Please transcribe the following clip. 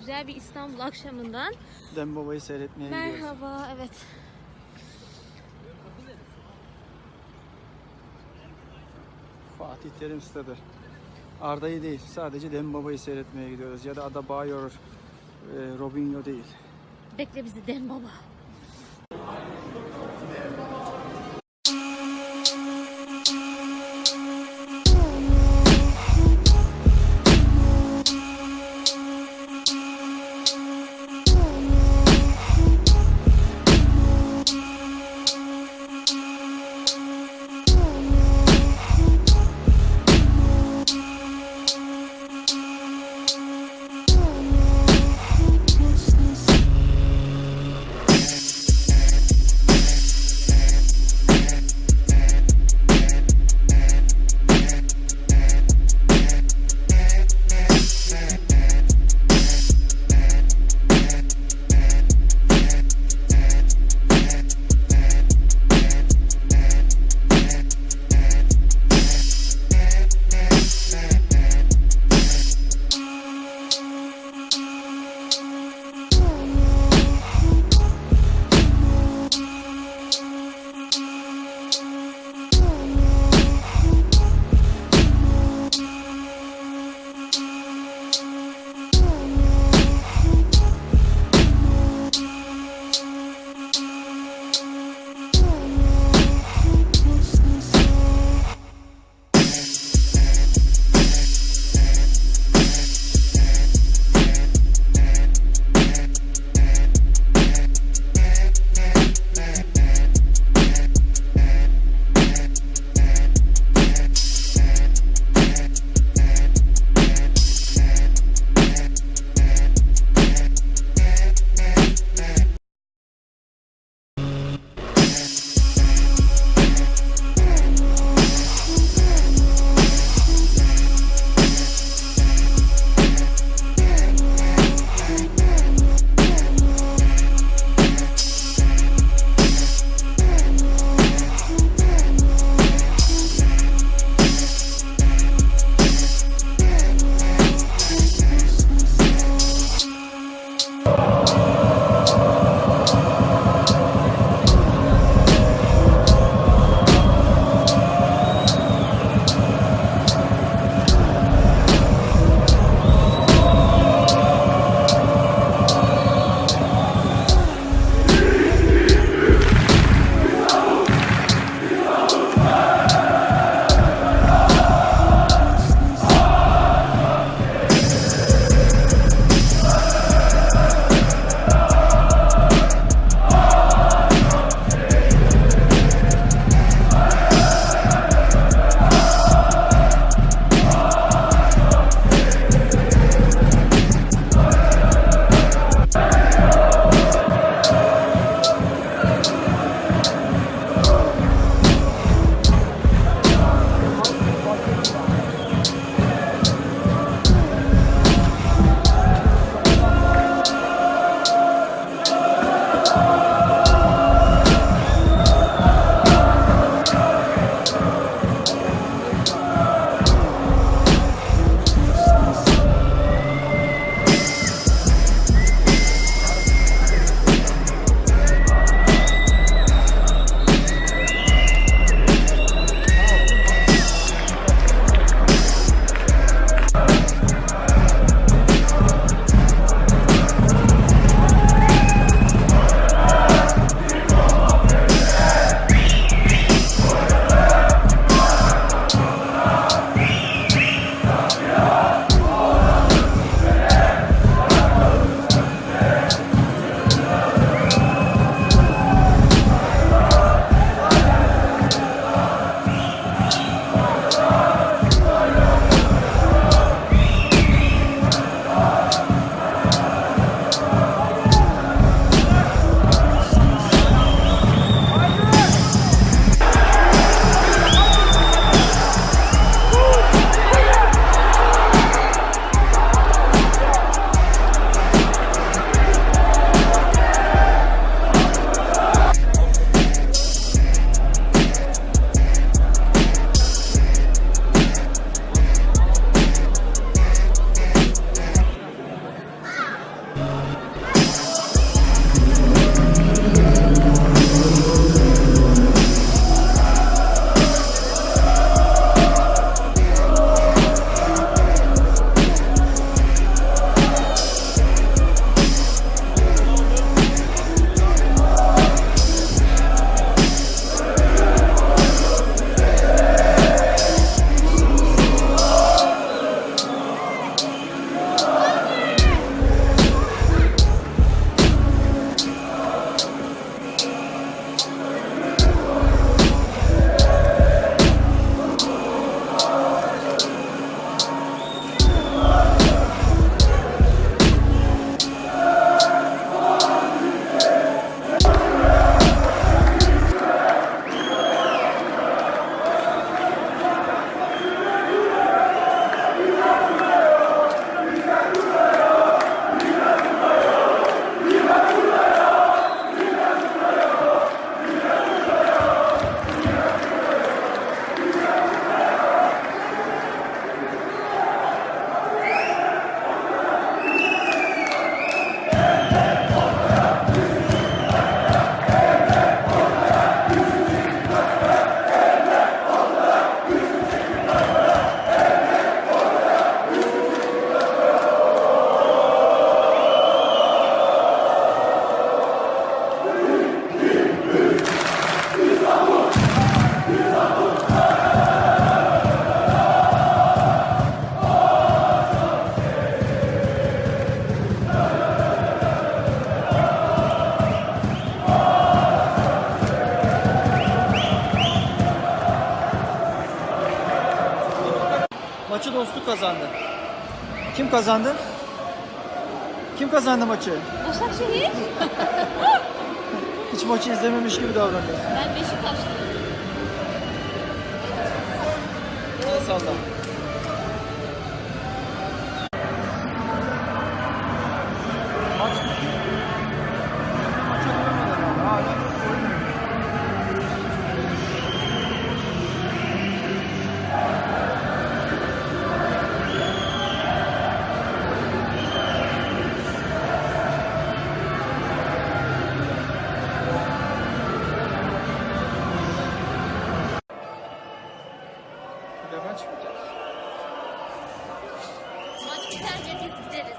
güzel bir İstanbul akşamından. Dem Baba'yı seyretmeye gidiyoruz. Merhaba, evet. Fatih Terim Stadı. Arda'yı değil, sadece Dem Baba'yı seyretmeye gidiyoruz. Ya da Adebayor, e, Robinho değil. Bekle bizi Dem Baba. Dostluk kazandı. Kim kazandı? Kim kazandı maçı? Başakşehir. Hiç maçı izlememiş gibi davranıyor. Ben Beşiktaşlıyım. El salla. Levent mi? Maç biter gideriz.